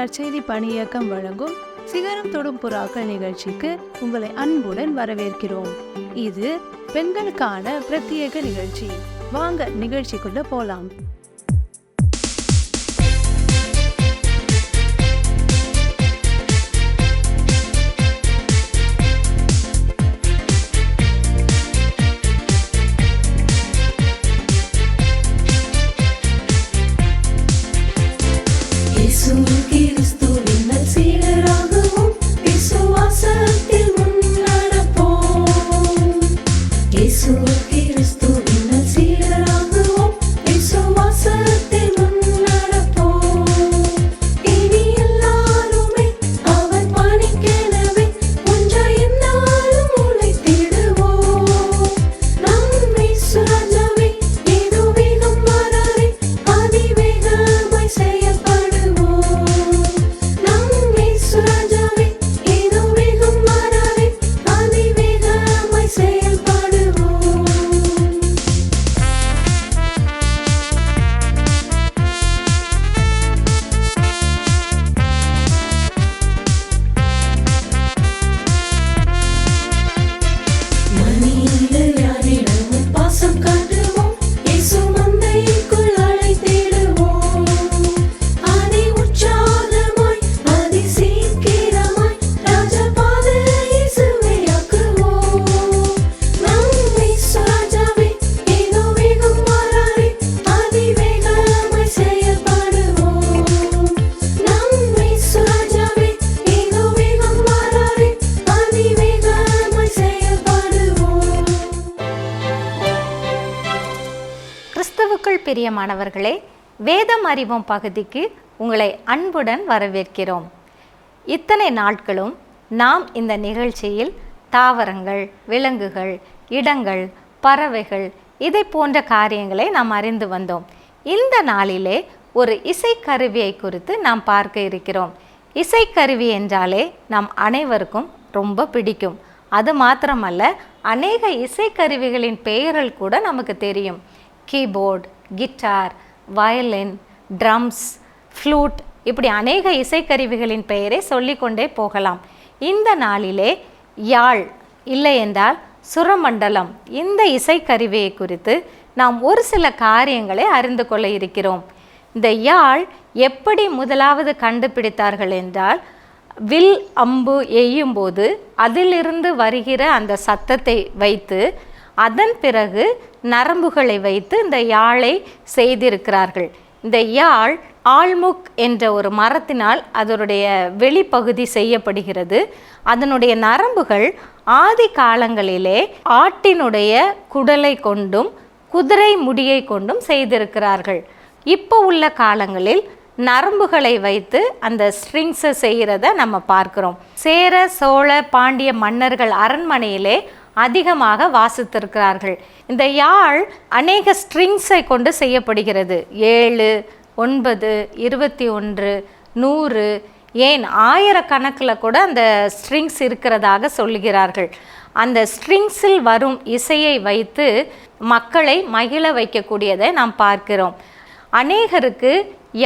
நற்செய்தி பணியக்கம் வழங்கும் சிகரம் தொடும் புறாக்கள் நிகழ்ச்சிக்கு உங்களை அன்புடன் வரவேற்கிறோம். இது பெண்களுக்கான பிரத்யேக நிகழ்ச்சி. வாங்க நிகழ்ச்சிக்குள்ள போலாம். மாணவர்களே வேதம் அறிவோம் பகுதிக்கு உங்களை அன்புடன் வரவேற்கிறோம். இத்தனை நாட்களும் நாம் இந்த நிகழ்ச்சியில் தாவரங்கள் விலங்குகள் இடங்கள் பறவைகள் இதை போன்ற காரியங்களை நாம் அறிந்து வந்தோம். இந்த நாளிலே ஒரு இசைக்கருவியை குறித்து நாம் பார்க்க இருக்கிறோம். இசைக்கருவி என்றாலே நாம் அனைவருக்கும் ரொம்ப பிடிக்கும். அது மாத்திரமல்ல அநேக இசைக்கருவிகளின் பெயர்கள் கூட நமக்கு தெரியும். Keyboard guitar violin drums flute இப்படி அநேக இசைக்கருவிகளின் பெயரை சொல்லிக்கொண்டே போகலாம். இந்த நாளிலே யாழ் இல்லை என்றால் சுரமண்டலம் இந்த இசைக்கருவியை குறித்து நாம் ஒரு சில காரியங்களை அறிந்து கொள்ள இருக்கிறோம். இந்த யாழ் எப்படி முதலாவது கண்டுபிடித்தார்கள் என்றால் வில் அம்பு எய்யும்போது அதிலிருந்து வருகிற அந்த சத்தத்தை வைத்து அதன் பிறகு நரம்புகளை வைத்து இந்த யாழை செய்திருக்கிறார்கள். இந்த யாழ் ஆல்முக் என்ற ஒரு மரத்தினால் அதனுடைய வெளிப்பகுதி செய்யப்படுகிறது. அதனுடைய நரம்புகள் ஆதி காலங்களிலே ஆட்டினுடைய குடலை கொண்டும் குதிரை முடியை கொண்டும் செய்திருக்கிறார்கள். இப்போ உள்ள காலங்களில் நரம்புகளை வைத்து அந்த ஸ்ட்ரிங்ஸை செய்கிறத நம்ம பார்க்குறோம். சேர சோழ பாண்டிய மன்னர்கள் அரண்மனையிலே அதிகமாக வாசித்திருக்கிறார்கள். இந்த யாழ் அநேக ஸ்ட்ரிங்ஸை கொண்டு செய்யப்படுகிறது. ஏழு ஒன்பது இருபத்தி ஒன்று நூறு ஏன் ஆயிரக்கணக்கில் கூட அந்த ஸ்ட்ரிங்ஸ் இருக்கிறதாக சொல்லுகிறார்கள். அந்த ஸ்ட்ரிங்ஸில் வரும் இசையை வைத்து மக்களை மகிழ வைக்கக்கூடியதை நாம் பார்க்கிறோம். அநேகருக்கு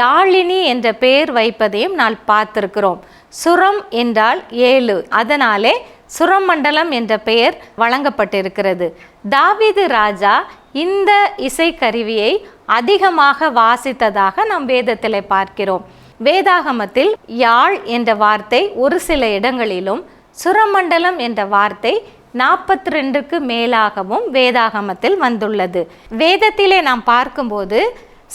யாழினி என்ற பெயர் வைப்பதையும் நான் பார்த்திருக்கிறோம். சுரம் என்றால் ஏழு. அதனாலே சுரமண்டலம் என்ற பெயர் வழங்கப்பட்டிருக்கிறது. தாவீது ராஜா இந்த இசைக்கருவியை அதிகமாக வாசித்ததாக நாம் வேதத்தில் பார்க்கிறோம். வேதாகமத்தில் யாழ் என்ற வார்த்தை ஒரு சில இடங்களிலும் சுரமண்டலம் என்ற வார்த்தை நாற்பத்தி ரெண்டுக்கு மேலாகவும் வேதாகமத்தில் வந்துள்ளது. வேதத்திலே நாம் பார்க்கும்போது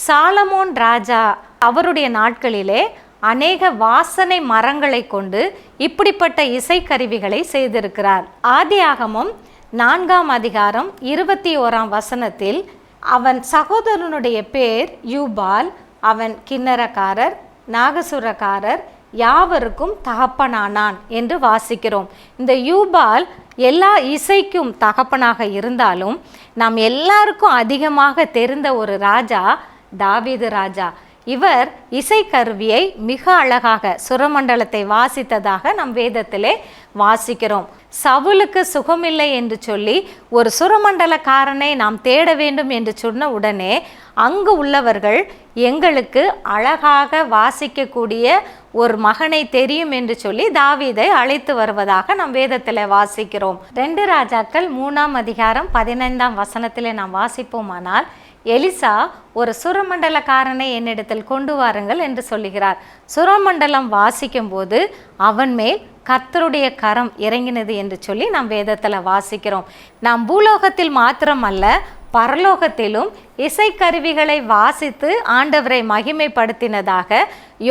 சாலமோன் ராஜா அவருடைய நாட்களிலே அநேக வாசனை மரங்களை கொண்டு இப்படிப்பட்ட இசைக்கருவிகளை செய்திருக்கிறார். ஆதியாகமும் நான்காம் அதிகாரம் இருபத்தி ஓராம் வசனத்தில் அவன் சகோதரனுடைய பேர் யூபால் அவன் கிண்ணறக்காரர் நாகசுரக்காரர் யாவருக்கும் தகப்பனானான் என்று வாசிக்கிறோம். இந்த யூபால் எல்லா இசைக்கும் தகப்பனாக இருந்தாலும் நாம் எல்லாருக்கும் அதிகமாக தெரிந்த ஒரு ராஜா தாவீது ராஜா. இவர் இசைக்கருவியை மிக அழகாக சுரமண்டலத்தை வாசித்ததாக நம் வேதத்திலே வாசிக்கிறோம். சவுலுக்கு சுகமில்லை என்று சொல்லி ஒரு சுரமண்டலக்காரனை நாம் தேட வேண்டும் என்று சொன்ன உடனே அங்கு உள்ளவர்கள் எங்களுக்கு அழகாக வாசிக்கக்கூடிய ஒரு மகனை தெரியும் என்று சொல்லி தாவீதை அழைத்து வருவதாக நம் வேதத்தில் வாசிக்கிறோம். ரெண்டு ராஜாக்கள் மூணாம் அதிகாரம் பதினைந்தாம் வசனத்திலே நாம் வாசிப்போமானால் எலிசா ஒரு சுரமண்டலக்காரனை என்னிடத்தில் கொண்டு வாருங்கள் என்று சொல்லுகிறார். சுரமண்டலம் வாசிக்கும் போது அவன் மேல் கத்தருடைய கரம் இறங்கினது என்று சொல்லி நாம் வேதத்தில் வாசிக்கிறோம். நாம் பூலோகத்தில் மாத்திரமல்ல பரலோகத்திலும் இசைக்கருவிகளை வாசித்து ஆண்டவரை மகிமைப்படுத்தினதாக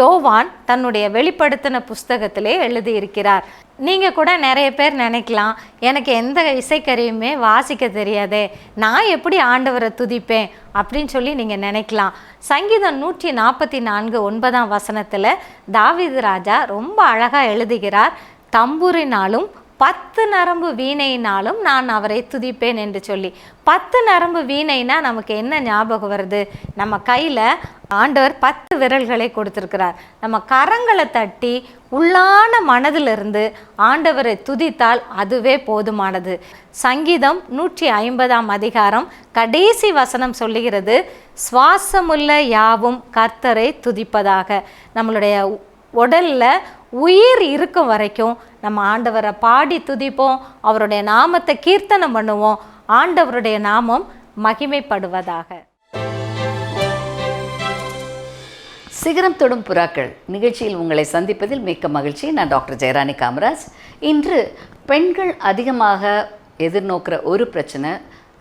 யோவான் தன்னுடைய வெளிப்படுத்தின புஸ்தகத்திலே எழுதியிருக்கிறார். நீங்கள் கூட நிறைய பேர் நினைக்கலாம் எனக்கு எந்த இசைக்கருவியுமே வாசிக்க தெரியாதே நான் எப்படி ஆண்டவரை துதிப்பேன் அப்படின்னு சொல்லி நீங்கள் நினைக்கலாம். சங்கீதம் நூற்றி நாற்பத்தி நான்கு ஒன்பதாம் வசனத்தில் தாவீது ராஜா ரொம்ப அழகாக எழுதுகிறார் தம்பூரினாலும் பத்து நரம்பு வீணையினாலும் நான் அவரை துதிப்பேன் என்று சொல்லி. பத்து நரம்பு வீணைனா நமக்கு என்ன ஞாபகம் வருது? நம்ம கையில் ஆண்டவர் பத்து விரல்களை கொடுத்துருக்கிறார். நம்ம கரங்களை தட்டி உள்ளான மனதிலிருந்து ஆண்டவரை துதித்தால் அதுவே போதுமானது. சங்கீதம் நூற்றி ஐம்பதாம் அதிகாரம் கடைசி வசனம் சொல்லுகிறது சுவாசமுள்ள யாவும் கர்த்தரை துதிப்பதாக. நம்மளுடைய உடலில் உயிர் இருக்கும் வரைக்கும் நம்ம ஆண்டவரை பாடி துதிப்போம் அவருடைய நாமத்தை கீர்த்தனம் பண்ணுவோம் ஆண்டவருடைய நாமம் மகிமைப்படுவதாக. சிகரம் தொடும் புறாக்கள் நிகழ்ச்சியில் உங்களை சந்திப்பதில் மிக்க மகிழ்ச்சி. நான் டாக்டர் ஜெயராணி காமராஜ். இன்று பெண்கள் அதிகமாக எதிர்நோக்கிற ஒரு பிரச்சனை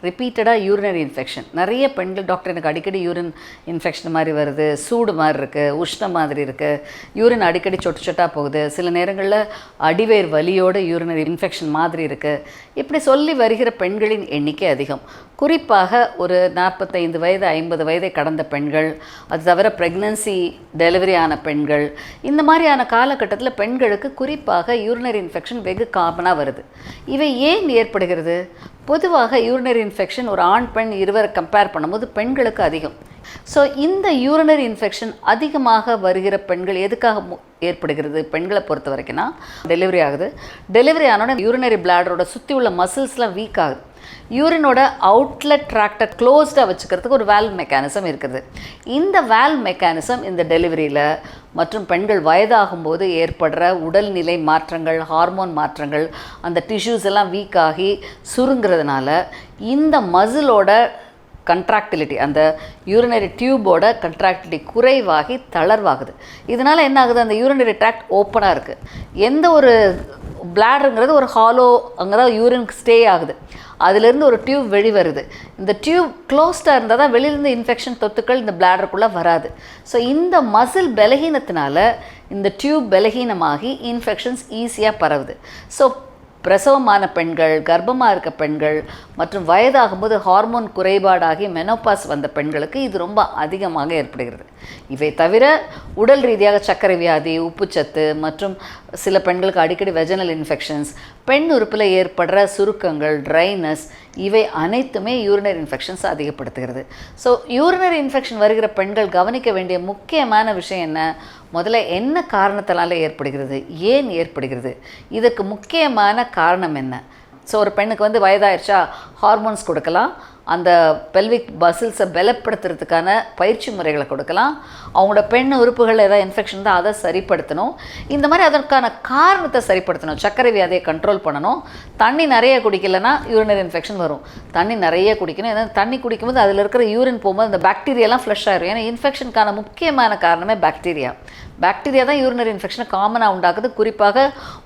ரிப்பீட்டடாக யூரினரி இன்ஃபெக்ஷன் நிறைய பெண்கள் டாக்டர் எனக்கு அடிக்கடி யூரின் இன்ஃபெக்ஷன் மாதிரி வருது சூடு மாதிரி இருக்குது உஷ்ணம் மாதிரி இருக்குது யூரின் அடிக்கடி சொட்டு சொட்டாக போகுது. சில நேரங்களில் அடிவேர் வலியோட யூரினரி இன்ஃபெக்ஷன் மாதிரி இருக்குது இப்படி சொல்லி வருகிற பெண்களின் எண்ணிக்கை அதிகம். குறிப்பாக ஒரு நாற்பத்தைந்து வயது ஐம்பது வயதை கடந்த பெண்கள் அது தவிர ப்ரெக்னன்சி டெலிவரி ஆன பெண்கள் இந்த மாதிரியான காலகட்டத்தில் பெண்களுக்கு குறிப்பாக யூரினரி இன்ஃபெக்ஷன் வெகு காமனாக வருது. இவை ஏன் ஏற்படுகிறது? பொதுவாக யூரினரி இன்ஃபெக்ஷன் ஒரு ஆண் பெண் இருவரை கம்பேர் பண்ணும்போது பெண்களுக்கு அதிகம். ஸோ இந்த யூரினரி இன்ஃபெக்ஷன் அதிகமாக வருகிற பெண்கள் எதுக்காக ஏற்படுகிறது? பெண்களை பொறுத்த வரைக்கும்னா டெலிவரி ஆகுது. டெலிவரி ஆனோட யூரினரி பிளாடரோட சுற்றி உள்ள மசில்ஸ்லாம் வீக் ஆகுது. யூரினோட அவுட்லெட் ட்ராக்டை க்ளோஸ்டாக வச்சுக்கிறதுக்கு ஒரு வேல்வ் மெக்கானிசம் இருக்குது. இந்த வேல்வ் மெக்கானிசம் இந்த டெலிவரியில் மற்றும் பெண்கள் வயதாகும்போது ஏற்படுற உடல்நிலை மாற்றங்கள் ஹார்மோன் மாற்றங்கள் அந்த டிஷ்யூஸ் எல்லாம் வீக் ஆகி சுருங்கிறதுனால இந்த மசிலோட கண்ட்ராக்டிலிட்டி அந்த யூரினரி டியூபோட கண்ட்ராக்டிலிட்டி குறைவாகி தளர்வாகுது. இதனால் என்ன ஆகுது? அந்த யூரினரி ட்ராக்ட் ஓப்பனாக இருக்குது எந்த ஒரு பிளாடருங்கிறது ஒரு ஹாலோ அங்கே தான் யூரின் ஸ்டே ஆகுது. அதுலேருந்து ஒரு டியூப் வெளி வருது. இந்த டியூப் க்ளோஸ்டாக இருந்தால் தான் வெளியிலேருந்து இன்ஃபெக்ஷன் தொத்துக்கள் இந்த பிளாடருக்குள்ளே வராது. ஸோ இந்த மசில் பலகீனத்தினால இந்த டியூப் பலகீனமாகி இன்ஃபெக்ஷன்ஸ் ஈஸியாக பரவுது. ஸோ பிரசவமான பெண்கள் கர்ப்பமாக இருக்க பெண்கள் மற்றும் வயதாகும்போது ஹார்மோன் குறைபாடாகி மெனோபாஸ் வந்த பெண்களுக்கு இது ரொம்ப அதிகமாக ஏற்படுகிறது. இவை தவிர உடல் ரீதியாக சர்க்கரை வியாதி உப்புச்சத்து மற்றும் சில பெண்களுக்கு அடிக்கடி வெஜனல் இன்ஃபெக்ஷன்ஸ் பெண் உறுப்பில் ஏற்படுற சுருக்கங்கள் ட்ரைனஸ் இவை அனைத்துமே யூரினரி இன்ஃபெக்ஷன்ஸ் அதிகப்படுத்துகிறது. ஸோ யூரினரி இன்ஃபெக்ஷன் வருகிற பெண்கள் கவனிக்க வேண்டிய முக்கியமான விஷயம் என்ன? முதல்ல என்ன காரணத்தினால ஏற்படுகிறது? ஏன் ஏற்படுகிறது? இதுக்கு முக்கியமான காரணம் என்ன? ஸோ ஒரு பெண்ணுக்கு வந்து வயதாயிருச்சா? ஹார்மோன்ஸ் கொடுக்கலாம். அந்த பெல்விக் பசில்ஸை பலப்படுத்துறதுக்கான பயிற்சி முறைகளை கொடுக்கலாம். அவங்களோட பெண் உறுப்புகள் ஏதாவது இன்ஃபெக்ஷன் தான் அதை சரிப்படுத்தணும். இந்த மாதிரி அதற்கான காரணத்தை சரிப்படுத்தணும். சர்க்கரை வியாதியை கண்ட்ரோல் பண்ணணும். தண்ணி நிறைய குடிக்கலைன்னா யூரினரி இன்ஃபெக்ஷன் வரும். தண்ணி நிறைய குடிக்கணும். ஏன்னா தண்ணி குடிக்கும்போது அதில் இருக்கிற யூரின் போகும்போது அந்த பாக்டீரியாலாம் ஃப்ளஷ் ஆயிரும். ஏன்னா இன்ஃபெக்ஷனுக்கான முக்கியமான காரணமே பாக்டீரியா பாக்டீரியா தான் யூரினரி இன்ஃபெக்ஷனை காமனாக உண்டாக்குது. குறிப்பாக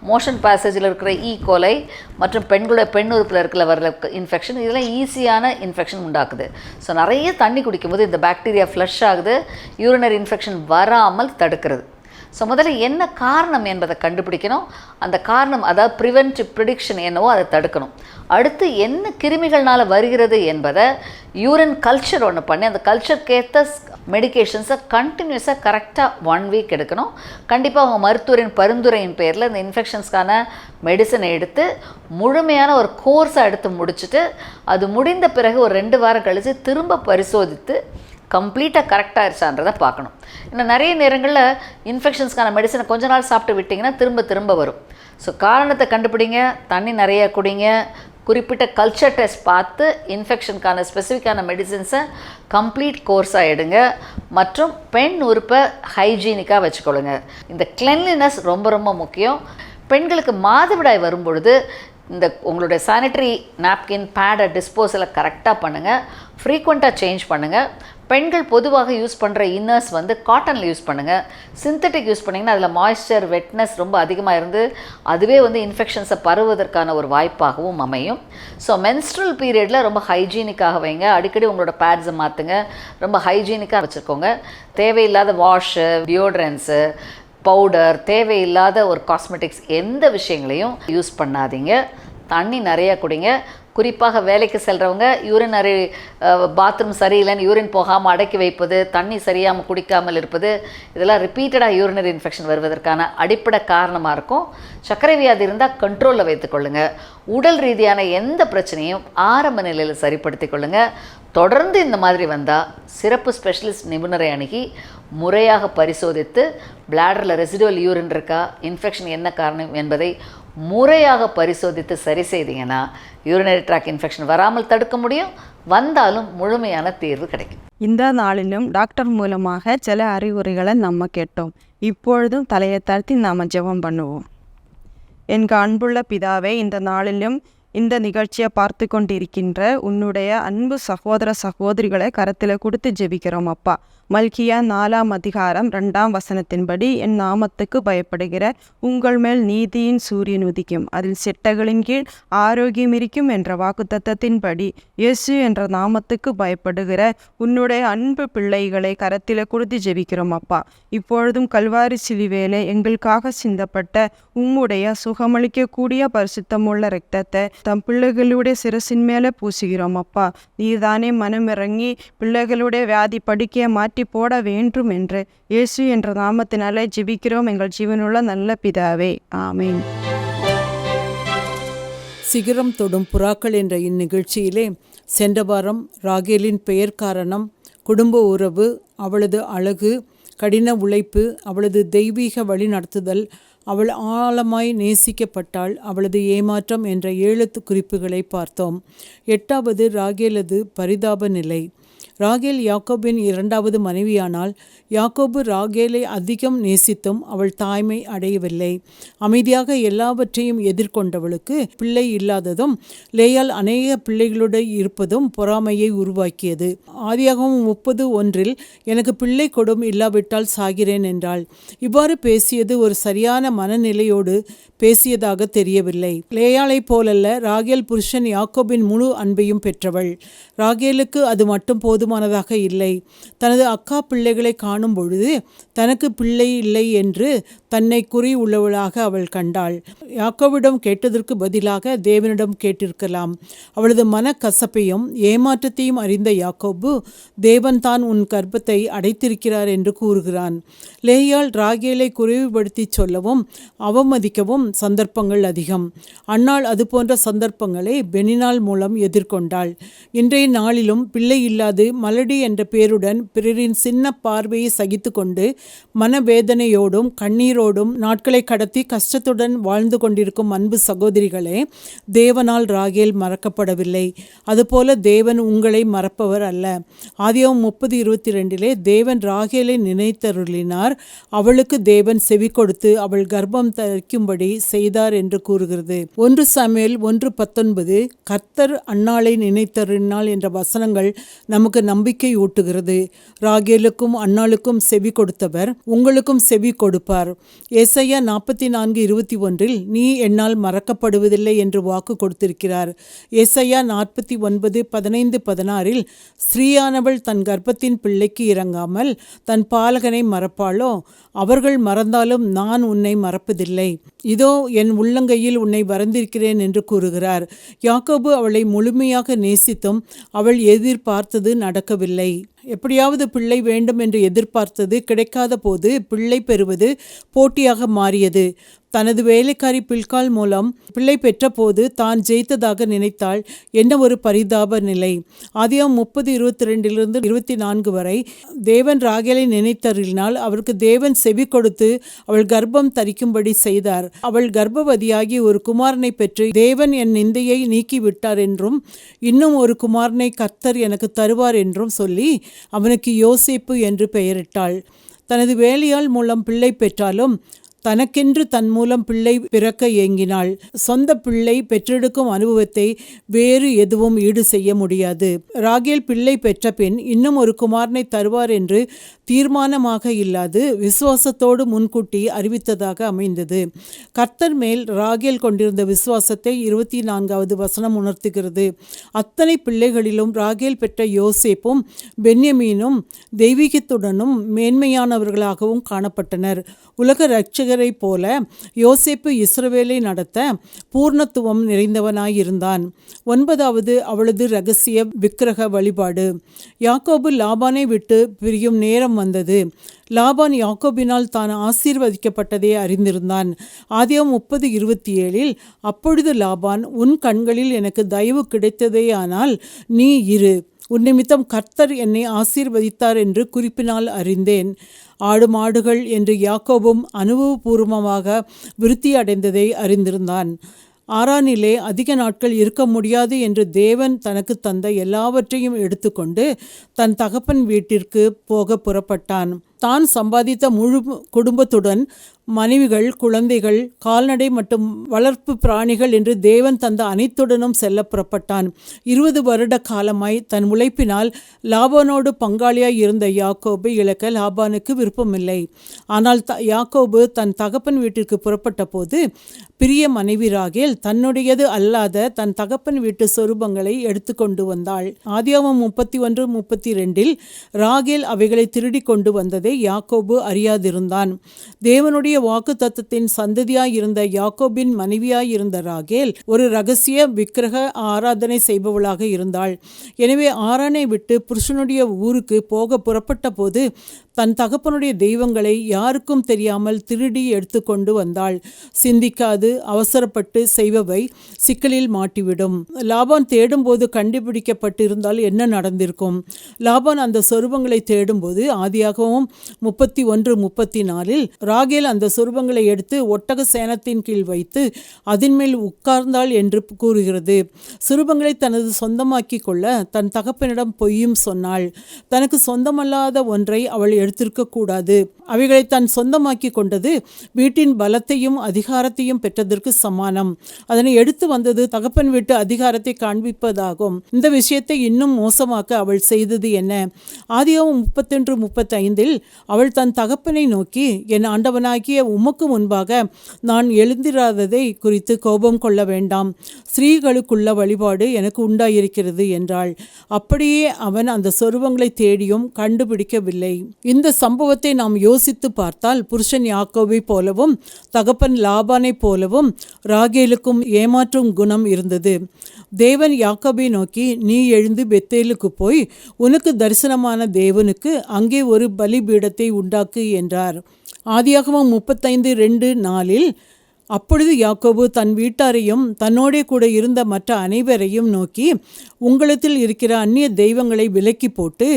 மோஷன் பேசேஜில் இருக்கிற e. ஈ கோலை மற்றும் பெண்களோட பெண் உறுப்பில் இருக்கிற வர இன்ஃபெக்ஷன் இதெல்லாம் ஈஸியான இன்ஃபெக்ஷன் உண்டாக்குது. ஸோ நிறைய தண்ணி குடிக்கும்போது இந்த பாக்டீரியா ஃப்ளஷ் ஆகுது. யூரினரி இன்ஃபெக்ஷன் வராமல் தடுக்கிறது. ஸோ முதல்ல என்ன காரணம் என்பதை கண்டுபிடிக்கணும். அந்த காரணம் அதாவது ப்ரிவென்ட் ப்ரிடிக்ஷன் என்னவோ அதை தடுக்கணும். அடுத்து என்ன கிருமிகள்னால் வருகிறது என்பதை யூரின் கல்ச்சர் ஒன்று பண்ணி அந்த கல்ச்சருக்கேற்ற மெடிகேஷன்ஸை கண்டினியூஸாக கரெக்டாக ஒன் வீக் எடுக்கணும். கண்டிப்பாக அவங்க மருத்துவரின் பரிந்துரையின் பேரில் இந்த இன்ஃபெக்ஷன்ஸ்க்கான மெடிசனை எடுத்து முழுமையான ஒரு கோர்ஸை எடுத்து முடிச்சுட்டு அது முடிந்த பிறகு ஒரு ரெண்டு வாரம் கழித்து திரும்ப பரிசோதித்து கம்ப்ளீட்டாக கரெக்டாக இருச்சான்றதை பார்க்கணும். இன்னும் நிறைய நேரங்களில் இன்ஃபெக்ஷன்ஸ்க்கான மெடிசனை கொஞ்ச நாள் சாப்பிட்டு விட்டிங்கன்னா திரும்ப திரும்ப வரும். ஸோ காரணத்தை கண்டுபிடிங்க தண்ணி நிறைய குடிங்க குறிப்பிட்ட கல்ச்சர் டெஸ்ட் பார்த்து இன்ஃபெக்ஷனுக்கான ஸ்பெசிஃபிக்கான மெடிசின்ஸை கம்ப்ளீட் கோர்ஸாக எடுங்க. மற்றும் பெண் உறுப்பை ஹைஜீனிக்காக வச்சுக்கொள்ளுங்க. இந்த கிளென்லினஸ் ரொம்ப ரொம்ப முக்கியம். பெண்களுக்கு மாதவிடாய் வரும்பொழுது இந்த உங்களுடைய சானிட்டரி நாப்கின் பேடை டிஸ்போசலை கரெக்டாக பண்ணுங்கள் ஃப்ரீக்வெண்ட்டாக சேஞ்ச் பண்ணுங்கள் பெண்கள் பொதுவாக யூஸ் பண்ணுற இன்னர்ஸ் வந்து காட்டனில் யூஸ் பண்ணுங்கள் சிந்தட்டிக் யூஸ் பண்ணிங்கன்னா அதில் மாய்ஸ்சர் வெட்னஸ் ரொம்ப அதிகமாக இருந்து அதுவே வந்து இன்ஃபெக்ஷன்ஸை பரவுவதற்கான ஒரு வாய்ப்பாகவும் அமையும். ஸோ மென்ஸ்ட்ரல் பீரியடில் ரொம்ப ஹைஜீனிக்காக வைங்க. அடிக்கடி உங்களோட பேட்ஸை மாற்றுங்க ரொம்ப ஹைஜீனிக்காக வச்சுருக்கோங்க தேவையில்லாத வாஷு டியோட்ரன்ஸு பவுடர் தேவையில்லாத ஒரு காஸ்மெட்டிக்ஸ் எந்த விஷயங்களையும் யூஸ் பண்ணாதீங்க. தண்ணி நிறைய குடிங்க. குறிப்பாக வேலைக்கு செல்கிறவங்க யூரினரி பாத்ரூம் சரியில்லைன்னு யூரின் போகாமல் அடக்கி வைப்பது தண்ணி சரியாமல் குடிக்காமல் இருப்பது இதெல்லாம் ரிப்பீட்டடாக யூரினரி இன்ஃபெக்ஷன் வருவதற்கான அடிப்படை காரணமாக இருக்கும். சர்க்கரை வியாதி இருந்தால் கண்ட்ரோலில் வைத்துக்கொள்ளுங்க உடல் ரீதியான எந்த பிரச்சனையும் ஆரம்ப நிலையில் சரிப்படுத்திக் கொள்ளுங்கள் தொடர்ந்து இந்த மாதிரி வந்தால் சிறப்பு ஸ்பெஷலிஸ்ட் நிபுணரை அணுகி முறையாக பரிசோதித்து பிளாடரில் ரெசிடுவல் யூரின் இருக்கா இன்ஃபெக்ஷன் என்ன காரணம் என்பதை முறையாக பரிசோதித்து சரி செய்தீங்கன்னா யூரினரி ட்ராக் இன்ஃபெக்ஷன் வராமல் தடுக்க முடியும். வந்தாலும் முழுமையான தீர்வு கிடைக்கும். இந்த நாளிலும் டாக்டர் மூலமாக சில அறிவுரைகளை நம்ம கேட்டோம். இப்பொழுதும் தலையை தாழ்த்தி நாம் ஜெபம் பண்ணுவோம். என் அன்புள்ள பிதாவே இந்த நாளிலும் இந்த நிகழ்ச்சியை பார்த்து கொண்டிருக்கின்ற உன்னுடைய அன்பு சகோதர சகோதரிகளை கரத்தில் கொடுத்து ஜெபிக்கிறோம் அப்பா. மல்கியா நாலாம் அதிகாரம் ரெண்டாம் வசனத்தின்படி என் நாமத்துக்கு பயப்படுகிற உங்கள் மேல் நீதியின் சூரியன் உதிக்கும். அதில் செட்டகளின் கீழ் ஆரோக்கியம் இருக்கும் என்ற வாக்குத்தத்தத்தின்படி இயேசு என்ற நாமத்துக்கு பயப்படுகிற உன்னுடைய அன்பு பிள்ளைகளை கரத்தில் கொடுத்து ஜெபிக்கிறோம் அப்பா. இப்பொழுதும் கல்வாரி சிலுவேலை எங்களுக்காக சிந்தப்பட்ட உம்முடைய சுகமளிக்கக்கூடிய பரிசுத்தமுள்ள இரத்தத்தை தம் பிள்ளைகளுடைய சிரசின் மேலே பூசுகிறோம் அப்பா. நீதானே மனமிறங்கி பிள்ளைகளுடைய வியாதி படுக்கையை மாற்றி போட வேண்டும் என்று இயேசு என்ற நாமத்தினாலே ஜிபிக்கிறோம். எங்கள் ஜீவனுள்ள நல்ல பிதாவே. ஆமீன். சிகரம் தொடும் புறாக்கள் என்ற இந்நிகழ்ச்சியிலே சென்ற வாரம் ராகேலின் பெயர் காரணம் குடும்ப உறவு அவளது அழகு கடின உழைப்பு அவளது தெய்வீக வழிநடத்துதல் அவள் ஆழமாய் நேசிக்கப்பட்டால் அவளது ஏமாற்றம் என்ற ஏழு குறிப்புகளை பார்த்தோம். எட்டாவது ராகேலது பரிதாப நிலை. ராகேல் யாக்கோபின் இரண்டாவது மனைவியானால் யாக்கோபு ராகேலை அதிகம் நேசித்தும் அவள் தாய்மை அடையவில்லை. அமைதியாக எல்லாவற்றையும் எதிர்கொண்டவளுக்கு பிள்ளை இல்லாததும் லேயால் அநேக பிள்ளைகளுடன் இருப்பதும் பொறாமையை உருவாக்கியது. ஆதியாகவும் முப்பது ஒன்றில் எனக்கு பிள்ளை கொடும் இல்லாவிட்டால் சாகிறேன் என்றாள். இவ்வாறு பேசியது ஒரு சரியான மனநிலையோடு பேசியதாக தெரியவில்லை. லேயாளைப் போலல்ல ராகேல் புருஷன் யாக்கோபின் முழு அன்பையும் பெற்றவள். ராகேலுக்கு அது மட்டும் போதுமானதாக இல்லை. தனது அக்கா பிள்ளைகளை காணும் பொழுது தனக்கு பிள்ளை இல்லை என்று தன்னை குறி உள்ளவளாக அவள் கண்டாள். யாக்கோவிடம் கேட்டதற்கு பதிலாக தேவனிடம் கேட்டிருக்கலாம். அவளது மனக்கசப்பையும் ஏமாற்றத்தையும் அறிந்த யாக்கோபு தேவன் தான் உன் கர்ப்பத்தை அடைத்திருக்கிறார் என்று கூறுகிறான். லேயால் ராகேலை குறைவுபடுத்தி சொல்லவும் அவமதிக்கவும் சந்தர்ப்பங்கள் அதிகம். அன்னாள் அதுபோன்ற சந்தர்ப்பங்களை பெனினால் மூலம் எதிர்கொண்டாள். இன்றைய நாளிலும் பிள்ளை இல்லாது மலடி என்ற பேருடன் பிறரின் சின்ன பார்வையை சகித்து கொண்டு மனவேதனையோடும் கண்ணீரோடும் நாட்களை கடத்தி கஷ்டத்துடன் வாழ்ந்து கொண்டிருக்கும் அன்பு சகோதரிகளே தேவனால் ராகேல் மறக்கப்படவில்லை. அதுபோல தேவன் உங்களை மறப்பவர் அல்ல. ஆதியம் முப்பது இருபத்தி ரெண்டிலே தேவன் ராகேலை நினைத்தருளினார். அவளுக்கு தேவன் செவி கொடுத்து அவள் கர்ப்பம் தரிக்கும்படி செய்தார் என்று கூறுகிறது. ஒன்று சமையல் ஒன்று பத்தொன்பது கர்த்தர் அன்னாளை நினைத்தருளினாள் என்ற வசனங்கள் நமக்கு நம்பிக்கை ஊட்டுகிறது. ராகேலுக்கும் அன்னாளுக்கும் செவி கொடுத்தவர் உங்களுக்கும் செவி கொடுப்பார். ஏசையா நாற்பத்தி நான்கு இருபத்தி ஒன்றில் நீ என்னால் மறக்கப்படுவதில்லை என்று வாக்கு கொடுத்திருக்கிறார். ஏசையா நாற்பத்தி ஒன்பது பதினைந்து பதினாறில் ஸ்ரீயானவள் தன் கர்ப்பத்தின் பிள்ளைக்கு இறங்காமல் தன் பாலகனை மறப்பாளோ? அவர்கள் மறந்தாலும் நான் உன்னை மறப்பதில்லை. இதோ என் உள்ளங்கையில் உன்னை வரைந்திருக்கிறேன் என்று கூறுகிறார். யாக்கோபு அவளை முழுமையாக நேசித்தும் அவள் எதிர்பார்த்தது நடக்கவில்லை. எப்படியாவது பிள்ளை வேண்டும் என்று எதிர்பார்த்தது கிடைக்காத போது பிள்ளை பெறுவது போட்டியாக மாறியது. தனது வேலைக்காரி பில்கால் மூலம் பிள்ளை பெற்றபோது தான் ஜெயித்ததாக நினைத்தாள் என்ன ஒரு பரிதாப நிலை. ஆதியாம் முப்பது இருபத்தி ரெண்டிலிருந்து இருபத்தி நான்கு வரை தேவன் ராகேலை நினைத்தறினால் அவருக்கு தேவன் செவி கொடுத்து அவள் கர்ப்பம் தரிக்கும்படி செய்தார். அவள் கர்ப்பவதியாகி ஒரு குமாரனை பெற்று தேவன் என் நிந்தையை நீக்கிவிட்டார் என்றும் இன்னும் ஒரு குமாரனை கத்தர் எனக்கு தருவார் என்றும் சொல்லி அவனுக்கு யோசிப்பு என்று பெயரிட்டாள். தனது வேலையாள் மூலம் பிள்ளை பெற்றாலும் தனக்கென்று தன் மூலம் பிள்ளை பிறக்க ஏங்கினாள். சொந்த பிள்ளை பெற்றெடுக்கும் அனுபவத்தை வேறு எதுவும் ஈடு செய்ய முடியாது. ராகேல் பிள்ளை பெற்ற பின் இன்னும் ஒரு குமாரனை தருவார் என்று தீர்மானமாக இல்லாது விசுவாசத்தோடு முன்கூட்டி அறிவித்ததாக அமைந்தது. கர்த்தர் மேல் ராகேல் கொண்டிருந்த விசுவாசத்தை இருபத்தி நான்காவது வசனம் உணர்த்துகிறது. அத்தனை பிள்ளைகளிலும் ராகேல் பெற்ற யோசேப்பும் பென்யமீனும் தெய்வீகத்துடனும் மேன்மையானவர்களாகவும் காணப்பட்டனர். உலக இரட்சகரைப் போல யோசேப்பு இஸ்ரவேலை நடத்த பூர்ணத்துவம் நிறைந்தவனாயிருந்தான். ஒன்பதாவது அவளது ரகசிய விக்கிரக வழிபாடு. யாக்கோபு லாபானை விட்டு பிரியும் நேரம் வந்தது. லாபான் யாக்கோபினால் தான் ஆசீர்வதிக்கப்பட்டதை அறிந்திருந்தான். ஆதியம் முப்பது இருபத்தி ஏழில் அப்பொழுது லாபான் உன் கண்களில் எனக்கு தயவு கிடைத்ததேயானால் நீ இரு. உன் நிமித்தம் கர்த்தர் என்னை ஆசீர்வதித்தார் என்று குறிப்பினால் அறிந்தேன். ஆடு மாடுகள் என்று யாக்கோபும் அனுபவபூர்வமாக விருத்தி அடைந்ததை அறிந்திருந்தான். ஆறானிலே அதிக நாட்கள் இருக்க முடியாது என்று தேவன் தனக்கு தந்த எல்லாவற்றையும் எடுத்துக்கொண்டு தன் தகப்பன் வீட்டிற்கு போக புறப்பட்டான். தான் சம்பாதித்த முழு குடும்பத்துடன் மனைவிகள் குழந்தைகள் கால்நடை மற்றும் வளர்ப்பு பிராணிகள் என்று தேவன் தந்த அனைத்துடனும் செல்ல புறப்பட்டான். இருபது வருட காலமாய் தன் உழைப்பினால் லாபானோடு பங்காளியாய் இருந்த யாக்கோபை இழக்க லாபானுக்கு விருப்பமில்லை. ஆனால் த யாக்கோபு தன் தகப்பன் வீட்டிற்கு புறப்பட்ட போது பிரிய மனைவி ராகேல் தன்னுடையது அல்லாத தன் தகப்பன் வீட்டு சொரூபங்களை எடுத்து கொண்டு வந்தாள். ஆதியாமம் முப்பத்தி ஒன்று முப்பத்தி ரெண்டில் ராகேல் அவைகளை திருடி கொண்டு வந்ததை யாக்கோபு அறியாதிருந்தான். தேவனுடைய வாக்கு தத்தத்தின் சந்ததியாயிருந்த யாக்கோபின் மனைவியாயிருந்த ராகேல் ஒரு ரகசிய விக்கிரக ஆராதனை செய்பவளாக இருந்தாள். எனவே ஆரானை விட்டு புருஷனுடைய ஊருக்கு போக புறப்பட்ட போது தன் தகப்பனுடைய தெய்வங்களை யாருக்கும் தெரியாமல் திருடி எடுத்துக்கொண்டு வந்தாள். சிந்திக்காது அவசரப்பட்டு செய்பவை சிக்கலில் மாட்டிவிடும். லாபான் தேடும்போது கண்டுபிடிக்கப்பட்டிருந்தால் என்ன நடந்திருக்கும்? லாபான் அந்த சொருபங்களை தேடும்போது ஆதியாகவும் முப்பத்தி ஒன்று முப்பத்தி நாலில் ராகேல் அந்த சொருபங்களை எடுத்து ஒட்டக சேனத்தின் கீழ் வைத்து அதன் மேல் உட்கார்ந்தாள் என்று கூறுகிறது. சுரூபங்களை தனது சொந்தமாக்கி கொள்ள தன் தகப்பனிடம் பொய்யும் சொன்னாள். தனக்கு சொந்தமல்லாத ஒன்றை அவள் எடுத்திருக்கக்கூடாது. அவைகளை தன் சொந்தமாக்கி கொண்டது வீட்டின் பலத்தையும் அதிகாரத்தையும் பெற்றதற்கு சமானம். அதனை எடுத்து வந்தது தகப்பன் வீட்டு அதிகாரத்தை காண்பிப்பதாகும். இந்த விஷயத்தை இன்னும் மோசமாக்க அவள் செய்தது என்ன? ஆதியாவும் முப்பத்தொன்று முப்பத்தைந்தில் அவள் தன் தகப்பனை நோக்கி என் ஆண்டவனாகிய உமக்கு முன்பாக நான் எழுந்திராததை குறித்து கோபம் கொள்ள வேண்டாம். ஸ்ரீகளுக்குள்ள வழிபாடு எனக்கு உண்டாயிருக்கிறது என்றாள். அப்படியே அவன் அந்த சொருவங்களை தேடியும் கண்டுபிடிக்கவில்லை. இந்த சம்பவத்தை நாம் யோசித்து பார்த்தால் புருஷன் யாக்கோவை போலவும் தகப்பன் லாபானைப் போலவும் ராகேலுக்கும் ஏமாற்றும் குணம் இருந்தது. தேவன் யாக்கோபை நோக்கி நீ எழுந்து பெத்தேலுக்கு போய் உனக்கு தரிசனமான தேவனுக்கு அங்கே ஒரு பலிபீடத்தை உண்டாக்கு என்றார். ஆதியாகமம் முப்பத்தைந்து ரெண்டு நாளில் அப்பொழுது யாக்கோபு தன் வீட்டாரையும் தன்னோடே கூட இருந்த மற்ற அனைவரையும் நோக்கி உங்களத்தில் இருக்கிற அந்நிய தெய்வங்களை விலக்கி போட்டு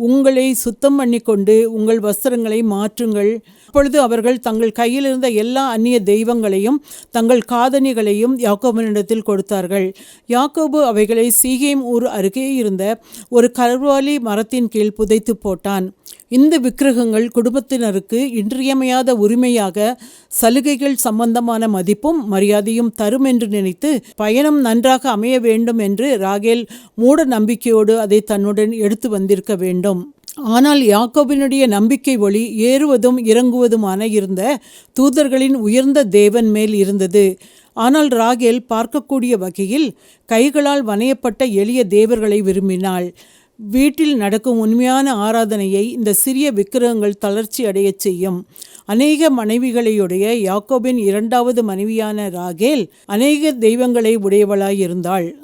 உங்களை சுத்தம் பண்ணிக்கொண்டு உங்கள் வஸ்திரங்களை மாற்றுங்கள் அப்பொழுது அவர்கள் தங்கள் கையில் இருந்த எல்லா அந்நிய தெய்வங்களையும் தங்கள் காதணிகளையும் யாக்கோபனிடத்தில் கொடுத்தார்கள். யாக்கோபு அவைகளை சீகேம் ஊர் அருகே இருந்த ஒரு கர்வாலி மரத்தின் கீழ் புதைத்து போட்டான். இந்த விக்கிரகங்கள் குடும்பத்தினருக்கு இன்றியமையாத உரிமையாக சலுகைகள் சம்பந்தமான மதிப்பும் மரியாதையும் தரும் என்று நினைத்து பயணம் நன்றாக அமைய வேண்டும் என்று ராகேல் மூட நம்பிக்கையோடு அதை தன்னுடன் எடுத்து வந்திருக்க வேண்டும். ஆனால் யாக்கோபினுடைய நம்பிக்கை ஒளி ஏறுவதும் இறங்குவதுமான இருந்த தூதர்களின் உயர்ந்த தேவன் மேல் இருந்தது. ஆனால் ராகேல் பார்க்கக்கூடிய வகையில் கைகளால் வனையப்பட்ட எளிய தேவர்களை விரும்பினாள். வீட்டில் நடக்கும் உண்மையான ஆராதனையை இந்த சிறிய விக்கிரகங்கள் தளர்ச்சி அடையச் செய்யும். அநேக மனைவிகளையுடைய யாக்கோபின் இரண்டாவது மனைவியான ராகேல் அநேக தெய்வங்களை உடையவளாயிருந்தாள்.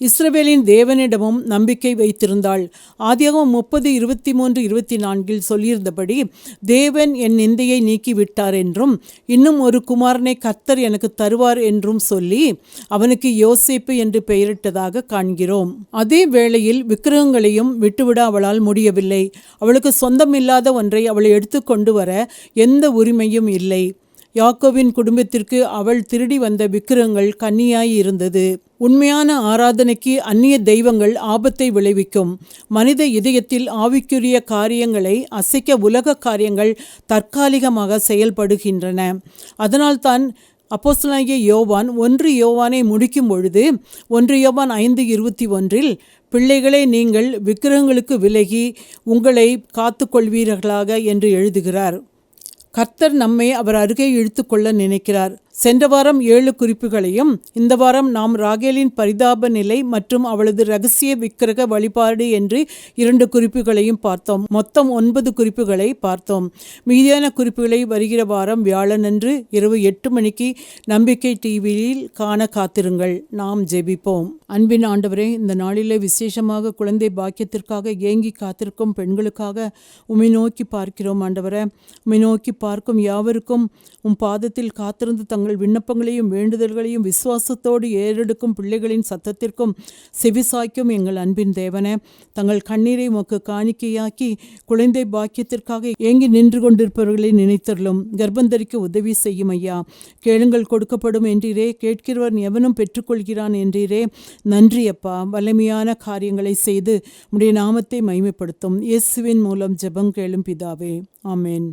இஸ்ரவேலின் தேவனிடமும் நம்பிக்கை வைத்திருந்தாள். ஆதியாகவும் முப்பது இருபத்தி மூன்று இருபத்தி நான்கில் சொல்லியிருந்தபடி தேவன் என் நிந்தையை நீக்கிவிட்டார் என்றும் இன்னும் ஒரு குமாரனை கர்த்தர் எனக்கு தருவார் என்றும் சொல்லி அவனுக்கு யோசிப்பு என்று பெயரிட்டதாக காண்கிறோம். அதே வேளையில் விக்கிரகங்களையும் விட்டுவிட அவளால் முடியவில்லை. அவளுக்கு சொந்தமில்லாத ஒன்றை அவள் எடுத்துக்கொண்டு வர எந்த உரிமையும் இல்லை. யாக்கோவின் குடும்பத்திற்கு அவள் திருடி வந்த விக்கிரகங்கள் கன்னியாய் இருந்தது உண்மையான ஆராதனைக்கு அந்நிய தெய்வங்கள் ஆபத்தை விளைவிக்கும். மனித இதயத்தில் ஆவிக்குரிய காரியங்களை அசைக்க உலக காரியங்கள் தற்காலிகமாக செயல்படுகின்றன. அதனால்தான் அப்போஸ்தலாகிய யோவான் ஒன்று யோவானை முடிக்கும் பொழுது ஒன்று யோவான் ஐந்து இருபத்தி ஒன்றில் பிள்ளைகளே நீங்கள் விக்கிரகங்களுக்கு விலகி உங்களை காத்துக்கொள்வீர்களாக என்று எழுதுகிறார். கர்த்தர் நம்மை அவர் அருகே இழுத்துக்கொள்ள நினைக்கிறார். சென்ற வாரம் ஏழு குறிப்புகளையும் இந்த வாரம் நாம் ராகேலின் பரிதாப நிலை மற்றும் அவளது ரகசிய விக்கிரக வழிபாடு என்று இரண்டு குறிப்புகளையும் பார்த்தோம். மொத்தம் ஒன்பது குறிப்புகளை பார்த்தோம். மீதியான குறிப்புகளை வருகிற வாரம் வியாழனன்று இரவு எட்டு மணிக்கு நம்பிக்கை டிவியில் காண காத்திருங்கள். நாம் ஜெபிப்போம். அன்பின் ஆண்டவரே இந்த நாளிலே விசேஷமாக குழந்தை பாக்கியத்திற்காக ஏங்கி காத்திருக்கும் பெண்களுக்காக உமை நோக்கி பார்க்கிறோம் ஆண்டவரே. உமை நோக்கி பார்க்கும் யாவருக்கும் உம் பாதத்தில் காத்திருந்து தங்கள் விண்ணப்பங்களையும் வேண்டுதல்களையும் விசுவாசத்தோடு ஏறெடுக்கும் பிள்ளைகளின் சத்தத்திற்கும் செவிசாய்க்கும் எங்கள் அன்பின் தேவனே. தங்கள் கண்ணீரை உமக்கு காணிக்கையாக்கி குழந்தை பாக்கியத்திற்காக ஏங்கி நின்று கொண்டிருப்பவர்களை நினைத்தருளும். கர்ப்பந்தரிக்க உதவி செய்யும் ஐயா. கேளுங்கள் கொடுக்கப்படும் என்றீரே. கேட்கிறவர் எவனும் பெற்றுக்கொள்கிறான் என்றீரே. நன்றி அப்பா. வலிமையான காரியங்களை செய்து உடைய நாமத்தை மைமைப்படுத்தும் இயேசுவின் மூலம் ஜெபம் கேளும் பிதாவே. ஆமென்.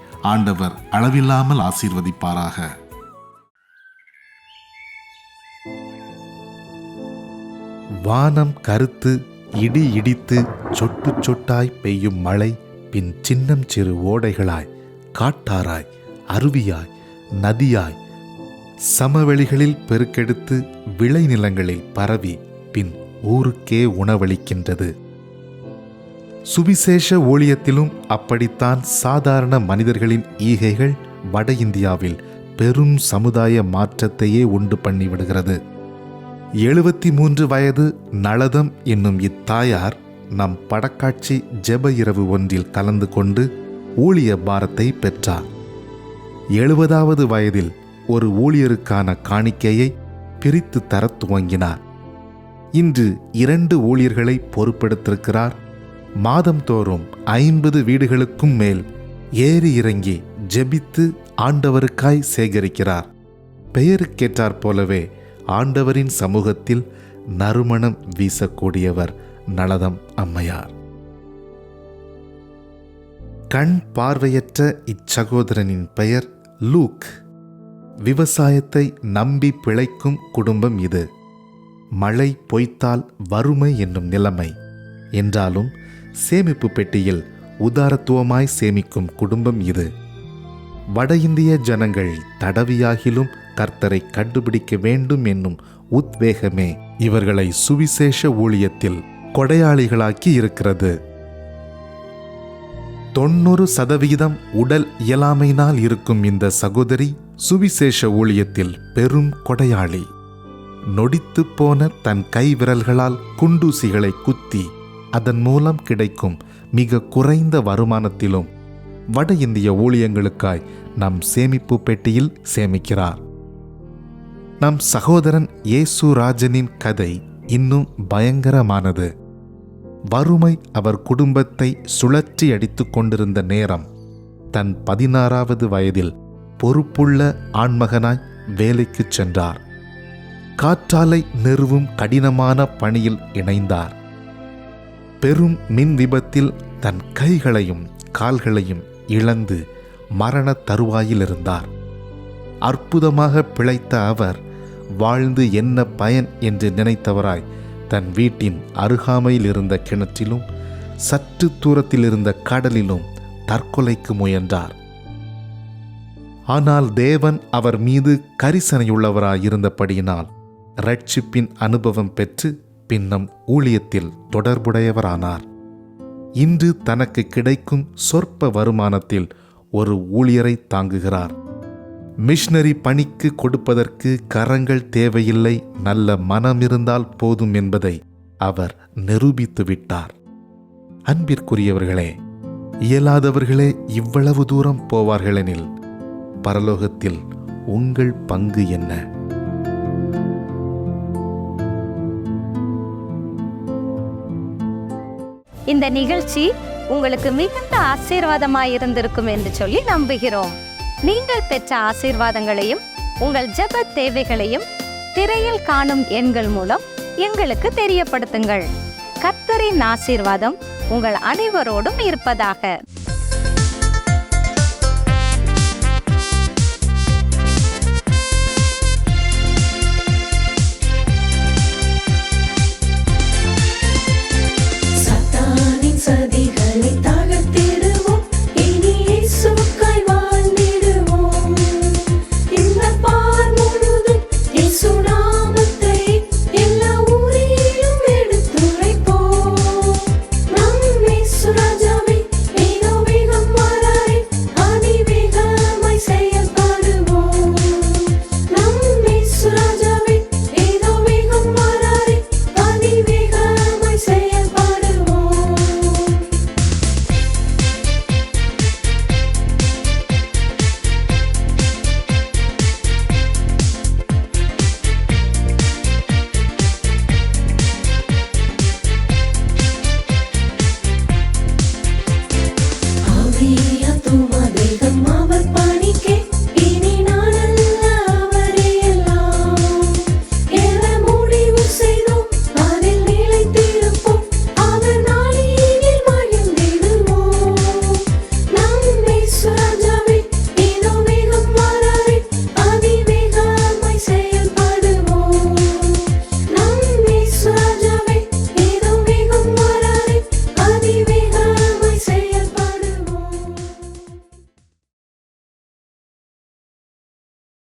ஆண்டவர் அளவில்லாமல் ஆசீர்வதிப்பாராக. வானம் கருத்து இடி இடித்து சொட்டு சொட்டாய் பெய்யும் மழை பின் சின்னம் சிறு ஓடைகளாய் காட்டாராய் அருவியாய் நதியாய் சமவெளிகளில் பெருக்கெடுத்து விளைநிலங்களில் பரவி பின் ஊருக்கே உணவளிக்கின்றது. சுவிசேஷ ஊழியத்திலும் அப்படித்தான் சாதாரண மனிதர்களின் ஈகைகள் வட இந்தியாவில் பெரும் சமுதாய மாற்றத்தையே உண்டு பண்ணிவிடுகிறது எழுபத்தி மூன்று வயது நளதம் என்னும் இத்தாயார் நம் படக்காட்சி ஜெப இரவு ஒன்றில் கலந்து கொண்டு ஊழிய பாரத்தை பெற்றார். எழுபதாவது வயதில் ஒரு ஊழியருக்கான காணிக்கையை பிரித்து தரத் துவங்கினார். இன்று இரண்டு ஊழியர்களை பொறுப்பெடுத்திருக்கிறார் மாதம்தோறும் ஐம்பது வீடுகளுக்கும் மேல் ஏறி இறங்கி ஜெபித்து ஆண்டவருக்காய் சேகரிக்கிறார். பெயருக்கேற்றாற் போலவே ஆண்டவரின் சமூகத்தில் நறுமணம் வீசக்கூடியவர் நளதம் அம்மையார். கண் பார்வையற்ற இச்சகோதரனின் பெயர் லூக். விவசாயத்தை நம்பி பிழைக்கும் குடும்பம் இது. மழை பொய்த்தால் வறுமை என்னும் நிலைமை. என்றாலும் சேமிப்பு பெட்டியில் உதாரத்துவமாய் சேமிக்கும் குடும்பம் இது. வட இந்திய ஜனங்கள் தடவியாகிலும் கர்த்தரை கண்டுபிடிக்க வேண்டும் என்னும் உத்வேகமே இவர்களை சுவிசேஷ ஊழியத்தில் கொடையாளிகளாக்கி இருக்கிறது. தொண்ணூறு சதவிகிதம் உடல் இயலாமையினால் இருக்கும் இந்த சகோதரி சுவிசேஷ ஊழியத்தில் பெரும் கொடையாளி. நொடித்துப் போன தன் கை விரல்களால் குண்டூசிகளை குத்தி அதன் மூலம் கிடைக்கும் மிக குறைந்த வருமானத்திலும் வட இந்திய ஊழியங்களுக்காய் நம் சேமிப்பு பெட்டியில் சேமிக்கிறார். நம் சகோதரன் இயேசு ராஜனின் கதை இன்னும் பயங்கரமானது. வறுமை அவர் குடும்பத்தை சுழற்றி அடித்து கொண்டிருந்த நேரம் தன் பதினாறாவது வயதில் பொறுப்புள்ள ஆண்மகனாய் வேலைக்குச் சென்றார். காற்றாலை நிறுவும் கடினமான பணியில் இணைந்தார். பெரும் மின் விபத்தில் தன் கைகளையும் கால்களையும் இழந்து மரண தருவாயில் இருந்தார் அற்புதமாக பிழைத்த அவர் வாழ்ந்து என்ன பயன் என்று நினைத்தவராய் தன் வீட்டின் அருகாமையில் இருந்த கிணற்றிலும் சற்று தூரத்தில் இருந்த கடலிலும் தற்கொலைக்கு முயன்றார். ஆனால் தேவன் அவர் மீது கரிசனையுள்ளவராயிருந்தபடியினால் ரட்சிப்பின் அனுபவம் பெற்று பின்னம் ஊழியத்தில் தொடர்புடையவரானார். இன்று தனக்கு கிடைக்கும் சொற்ப வருமானத்தில் ஒரு ஊழியரை தாங்குகிறார். மிஷனரி பணிக்கு கொடுப்பதற்கு கரங்கள் தேவையில்லை நல்ல மனம் இருந்தால் போதும் என்பதை அவர் நிரூபித்து விட்டார். அன்பிற்குரியவர்களே இயலாதவர்களே இவ்வளவு தூரம் போவார்களெனில் பரலோகத்தில் உங்கள் பங்கு என்ன? இந்த நிகழ்ச்சி உங்களுக்கு மிகுந்த ஆசீர்வாதமாய் இருந்திருக்கும் என்று சொல்லி நம்புகிறோம். நீங்கள் பெற்ற ஆசீர்வாதங்களையும் உங்கள் ஜப தேவைகளையும் திரையில் காணும் எண்கள் மூலம் எங்களுக்கு தெரியப்படுத்துங்கள். கர்த்தரின் ஆசீர்வாதம் உங்கள் அனைவரோடும் இருப்பதாக.